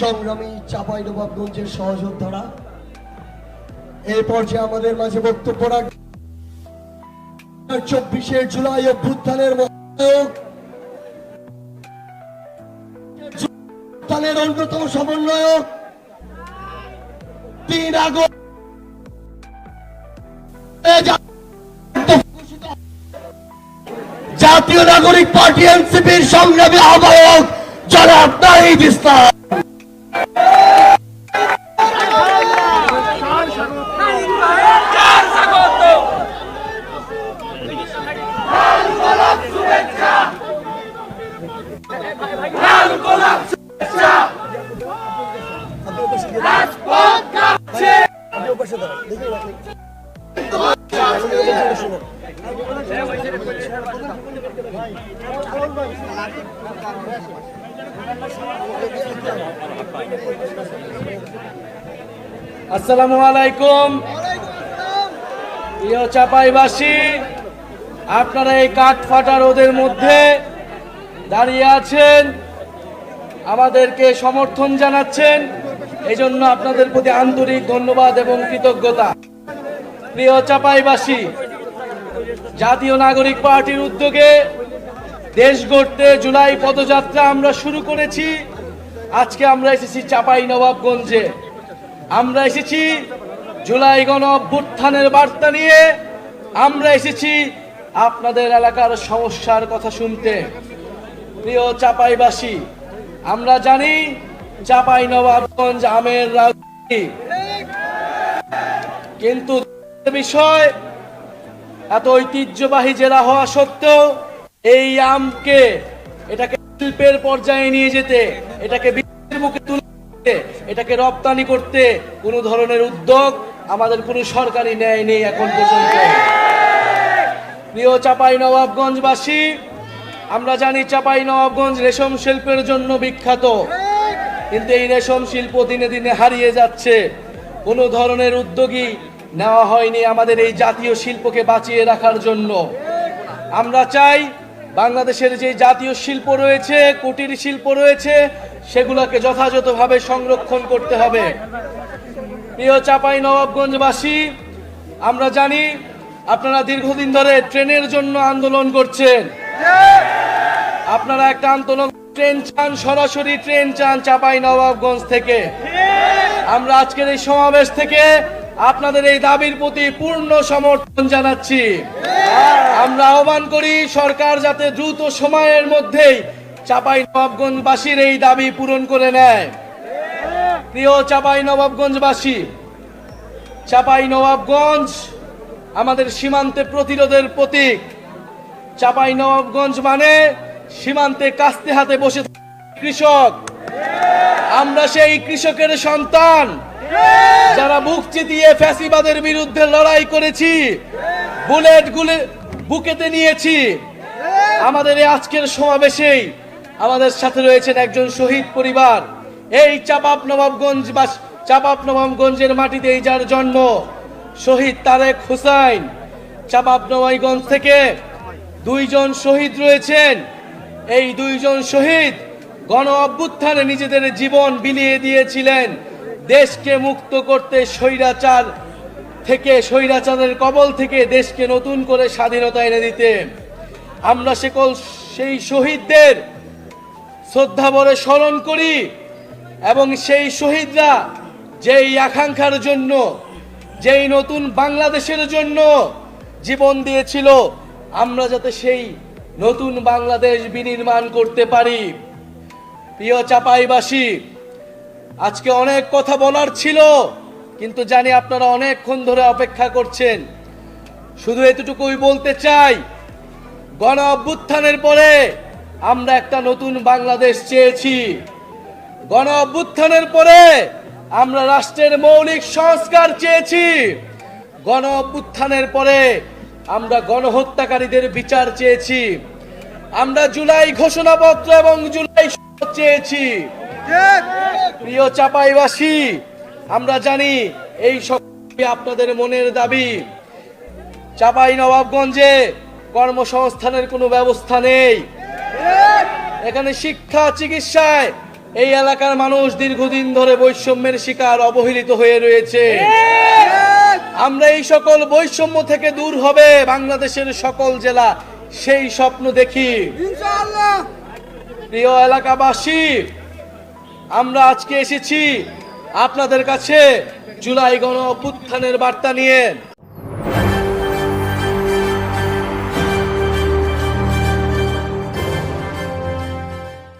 সংগ্রামী চাপাই নবাবগঞ্জের সহযোদ্ধারা। এই পর্যায়ে আমাদের মাঝে বক্তব্য রাখ। চব্বিশে জুলাই অভ্যুত্থানের অভ্যুত্থানের অন্যতম সমন্বয়ক তিন আগস্ট জাতীয় নাগরিক পার্টি এনসিপির সংগ্রামী আহ্বায়ক জনাব নাহিদ ইসলাম। আসসালামু আলাইকুম। প্রিয় চাপাইবাসী, আপনারা এই কাঠ ফাটা রোদের মধ্যে দাঁড়িয়ে আছেন, আমাদেরকে সমর্থন জানাচ্ছেন এই আপনাদের প্রতি আন্তরিক ধন্যবাদ এবং কৃতজ্ঞতা। প্রিয় চাপাইবাসী, জাতীয় নাগরিক পার্টির উদ্যোগে দেশ গড়তে জুলাই পদযাত্রা আমরা শুরু করেছি। আজকে আমরা এসেছি চাপাই নবাবগঞ্জে। আমরা এসেছি জুলাই গণ অভ্যুত্থানের বার্তা নিয়ে। আমরা এসেছি আপনাদের এলাকার সমস্যার কথা শুনতে। প্রিয় চাপাইবাসী, আমরা জানি চাপাই নবাবগঞ্জ আমের রাজনীতি কিন্তু বিষয় এত ঐতিহ্যবাহী জেলা হওয়া সত্ত্বেও এই আমকে, এটাকে শিল্পের পর্যায়ে নিয়ে যেতে, এটাকে বিশ্বের মুখে তুলে এটাকে রপ্তানি করতে কোনো ধরনের উদ্যোগ আমাদের কোনো সরকারি ন্যায় নেই এখন পর্যন্ত। প্রিয় চাপাই নবাবগঞ্জবাসী আমরা জানি চাপাই নবাবগঞ্জ রেশম শিল্পের জন্য বিখ্যাত, কিন্তু এই রেশম শিল্প দিনে দিনে হারিয়ে যাচ্ছে। কোনো ধরনের উদ্যোগী নেওয়া হয়নি আমাদের এই জাতীয় শিল্পকে বাঁচিয়ে রাখার জন্য। আমরা চাই বাংলাদেশের যে জাতীয় শিল্প রয়েছে, কুটির শিল্প রয়েছে, সেগুলোকে যথাযথভাবে সংরক্ষণ করতে হবে। প্রিয় চাপাই নবাবগঞ্জবাসী আমরা জানি আপনারা দীর্ঘদিন ধরে ট্রেনের জন্য আন্দোলন করছেন। আপনারা একটা আন্দোলন ট্রেন চান, সরাসরি ট্রেন চান চাপাই নবাবগঞ্জ থেকে। আমরা আজকের এই সমাবেশ থেকে আপনাদের এই দাবির প্রতি পূর্ণ সমর্থন জানাচ্ছি। আমরা আহ্বান করি সরকার যাতে দ্রুত সময়ের মধ্যেই চাপাই নবাবগঞ্জবাসীর এই দাবি পূরণ করে নেয়। প্রিয় চাপাই নবাবগঞ্জবাসী চাপাই নবাবগঞ্জ আমাদের সীমান্তে প্রতিরোধের প্রতীক। চাপাই নবাবগঞ্জ মানে সীমান্তে কাস্তে হাতে বসে কৃষক। আমরা সেই কৃষকের সন্তান। যারা বুক চিতিয়ে ফ্যাসিবাদের বিরুদ্ধে লড়াই করেছি, বুলেট গুলে বুকেতে নিয়েছি। আমাদের এই আজকের সমাবেশেই আমাদের সাথে রয়েছেন একজন শহীদ পরিবার। এই চাপাপ নবাবগঞ্জ বা চাপাপ নবাবগঞ্জের মাটিতেই যার জন্ম, শহীদ তারেক হুসাইন। চাপাপ নবাবগঞ্জ থেকে দুইজন শহীদ রয়েছেন। এই দুইজন শহীদ গণ অভ্যুত্থানে নিজেদের জীবন বিলিয়ে দিয়েছিলেন। দেশকে মুক্ত করতে স্বৈরাচার থেকে স্বৈরাচারের কবল থেকে দেশকে নতুন করে স্বাধীনতা এনে দিতে। আমরা সকল সেই শহীদদের শ্রদ্ধা ভরে স্মরণ করি এবং সেই শহীদরা যেই আকাঙ্ক্ষার জন্য, যেই নতুন বাংলাদেশের জন্য জীবন দিয়েছিল, আমরা যাতে সেই নতুন বাংলাদেশ বিনির্মাণ করতে পারি। প্রিয় চাপাইবাসী আজকে অনেক কথা বলার ছিল, কিন্তু জানি আপনারা অনেকক্ষণ ধরে অপেক্ষা করছেন। শুধু এতটুকুই বলতে চাই, গণ অভ্যুত্থানের পরে আমরা একটা নতুন বাংলাদেশ চেয়েছি। গণ অভ্যুত্থানের পরে আমরা রাষ্ট্রের মৌলিক সংস্কার চেয়েছি। গণ অভ্যুত্থানের পরে আমরা গণহত্যাকারীদের বিচার চেয়েছি। আমরা জুলাই ঘোষণাপত্র এবং জুলাই চেয়েছি। প্রিয় চাপাইবাসী আমরা জানি এই সব আপনাদের মনের দাবি। চাপাই নবাবগঞ্জে কর্মসংস্থানের কোনো ব্যবস্থা নেই। এখানে শিক্ষা চিকিৎসায় এই এলাকার মানুষ দীর্ঘদিন ধরে বৈষম্যের শিকার অবহেলিত হয়ে রয়েছে। আমরা এই সকল বৈষম্য থেকে দূর হবে বাংলাদেশের সকল জেলা সেই স্বপ্ন দেখি। প্রিয় এলাকাবাসী আমরা আজকে এসেছি আপনাদের কাছে জুলাই গণ অভ্যুত্থানের বার্তা নিয়ে।